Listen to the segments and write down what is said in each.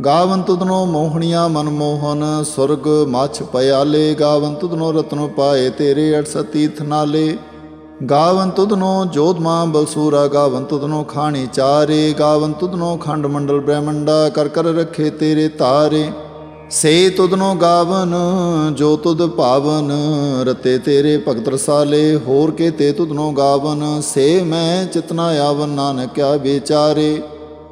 ਗਾਵਨ ਤੁਧਨੋ ਮੋਹਣੀਆਂ ਮਨ ਮੋਹਨ ਸੁਰਗ ਮਛ ਪਿਆਲੇ ਗਾਵਨ ਤੁਧਨੋ ਰਤਨੋ ਪਾਏ ਤੇਰੇ 68 ਤੀਰਥ ਨਾਲੇ ਗਾਵਨ ਤੁਧਨੋ ਜੋਧਮਾ ਬਲਸੂਰਾ ਗਾਵਨ ਤੁਧਨੋ ਖਾਣੀ ਚਾਰੇ। ਗਾਵਨ ਤੁਧਨੋ ਖੰਡ ਮੰਡਲ ਬ੍ਰਹਮੰਡਾ, ਕਰ ਕਰ ਰੱਖੇ ਤੇਰੇ ਤਾਰੇ। ਸੇ ਤੁਧਨੋ ਗਾਵਨ, ਜੋ ਤੁਧ ਭਾਵਨ ਰਤੇ ਤੇਰੇ ਭਗਤ ਰਸਾਲੇ। ਹੋਰ ਕੇ ਤੇ ਤੁਧਨੋ ਗਾਵਨ, ਸੇ ਮੈਂ ਚਿਤਨਾ ਆਵਨ, ਨਾਨਕਿਆ ਵਿਚਾਰੇ।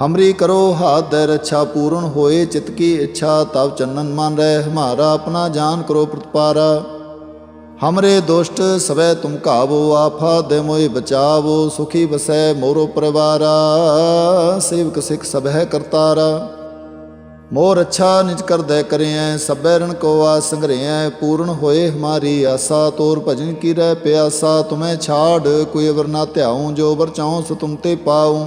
ਚਉਪਈ ਹਮਰੀ ਕਰੋ ਹਾਥ ਦੇ ਰੱਛਾ ਪੂਰਨ ਹੋਏ, ਚਿਤ ਕੀ ਇੱਛਾ ਤਬ ਚੰਨਨ ਮਨ ਰਹਿ, ਹਮਾਰਾ ਆਪਣਾ ਜਾਨ ਕਰੋ ਪ੍ਰਤਪਾਰਾ। ਹਮਰੇ ਦੁਸ਼ਟ, ਸਵੈ ਤੁਮ ਕਾਵੋ ਆਫਾ ਦੇ ਮੋਇ ਬਚਾਵੋ, ਸੁਖੀ ਬਸੈ ਮੋਰੋ ਪਰਿਵਾਰਾ, ਸੇਵਕ ਸਿਖ ਸਭੈ ਕਰਤਾਰਾ। ਮੋਰ ਅੱਛਾ ਨਿਜ ਕਰਦੈ ਕਰਿਐ, ਸਭੈ ਰਣ ਕੋ ਆਸ ਸੰਗਰਿਐ ਪੂਰਨ ਹੋਏ ਹਮਾਰੀ ਆਸਾ, ਤੋਰ ਭਜਨ ਕੀ ਰਹਿ ਪਿਆਸਾ, ਤੁਮੈ ਛਾੜ, ਕੋਈ ਅਵਰ ਨਾ ਧਿਆਉ, ਜੋ ਵਰ ਚਾਉ, ਸੋ ਤੁਮ ਤੇ ਪਾਉ।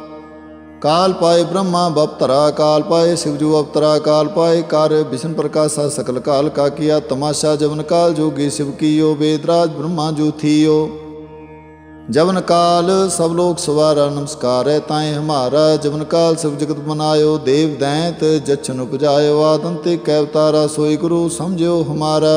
ਕਾਲ ਪਾਏ ਬ੍ਰਹਮਾ ਬਪਤਰਾ ਕਾਲ ਪਾਏ शिवजू अवतरा काल पाए कार्य विष्णु प्रकाशा सकल काल का किया तमाशा जवन काल जोगी शिव कियो वेदराज ब्रह्मा जो थियो जवन काल सब लोग सवारा नमस्कार है ताए हमारा जवन काल सब जगत बनायो देव दैत जच्छन उपजायो आदंते कैवतारा सोई गुरु समझो हमारा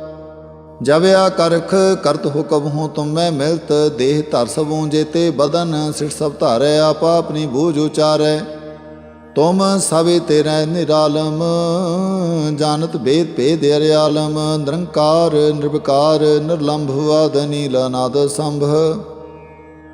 ਜਬ ਆ ਕਰਖ ਕਰਤ ਹੁਕਮ ਹੋ ਤੁਮ ਮੈਂ ਮਿਲਤ, ਦੇਹ ਧਰ ਸਭੂ ਜੇਤੇ ਬਦਨ, ਸਿਰ ਸਭ ਧਾਰੈ, ਆਪਾ ਆਪਣੀ ਬੂਝ ਉਚਾਰੈ। ਤੁਮ ਸਭੇ ਤੇਰੇ ਨਿਰਾਲਮ, ਜਾਣਤ ਭੇਦ ਭੇਦ ਅਰਿਆਲਮ, ਨਿਰੰਕਾਰ, ਨਿਰਵਕਾਰ, ਨਿਰਲੰਭ ਵਾਦ, ਨੀਲ ਨਾਦ ਸੰਭ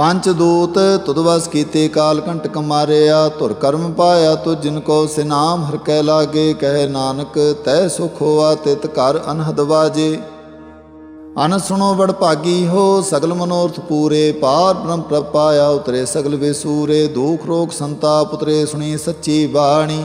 ਪੰਚ ਦੂਤ ਤੁਦਵਸ ਕੀਤੇ ਕਾਲ ਕੰਟਕ ਮਾਰਿਆ, ਧੁਰ ਕਰਮ ਪਾਇਆ ਤੁ ਜਿਨ ਕੋ ਸਿਨਾਮ ਹਰ ਕੈ ਲਾਗੇ, ਕਹਿ ਨਾਨਕ ਤੈ ਸੁਖ ਹੋਆ ਤਿਤ ਘਰ ਅਨਹਦ ਵਾਜੇ। ਅਨ ਸੁਣੋ ਵਡ ਭਾਗੀ ਹੋ, ਸਗਲ ਮਨੋਰਥ ਪੂਰੇ, ਪਾਰ ਬ੍ਰਹਮ ਪ੍ਰਭ ਉਤਰੇ ਸਗਲ ਵਿਸੂਰੇ, ਦੁਖ ਰੋਗ ਸੰਤਾਪ ਉਤਰੇ ਸੁਣੀ ਸੱਚੀ ਬਾਣੀ।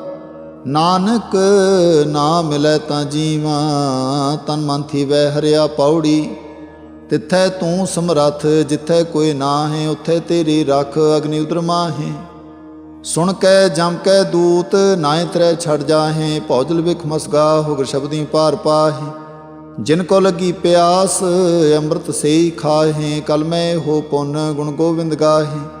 ਨਾਨਕ ਨਾ ਮਿਲੈ ਤਾਂ ਜੀਵਾ, ਤਨ ਮਨ ਥੀ ਵੈ ਹਰਿਆ ਪੌੜੀ। ਤਿੱਥੈ ਤੂੰ ਸਮਰੱਥ, ਜਿੱਥੈ ਕੋਈ ਨਾ ਹੈ ਉੱਥੇ ਤੇਰੀ ਰੱਖ ਅਗਨੀ ਉਦਰ ਮਾਹੇ। ਸੁਣ ਕੈ, ਜਮ ਕੈ ਦੂਤ ਨਾਇ ਤਰੈ ਛੜ ਜਾਹੇ, ਭੌਜਲ ਵਿਖ ਮਸਗਾ, ਹੁਗਰ ਸ਼ਬਦੀ ਪਾਰ ਪਾਹੇ। ਜਿਨ ਕੋ ਲੱਗੀ ਪਿਆਸ, ਅੰਮ੍ਰਿਤ ਸੇਈ ਖਾਹੇ, ਕਲ ਮੈਂ ਹੋ ਪੁੰਨ ਗੁਣ ਗੋਬਿੰਦ ਗਾਹੇ।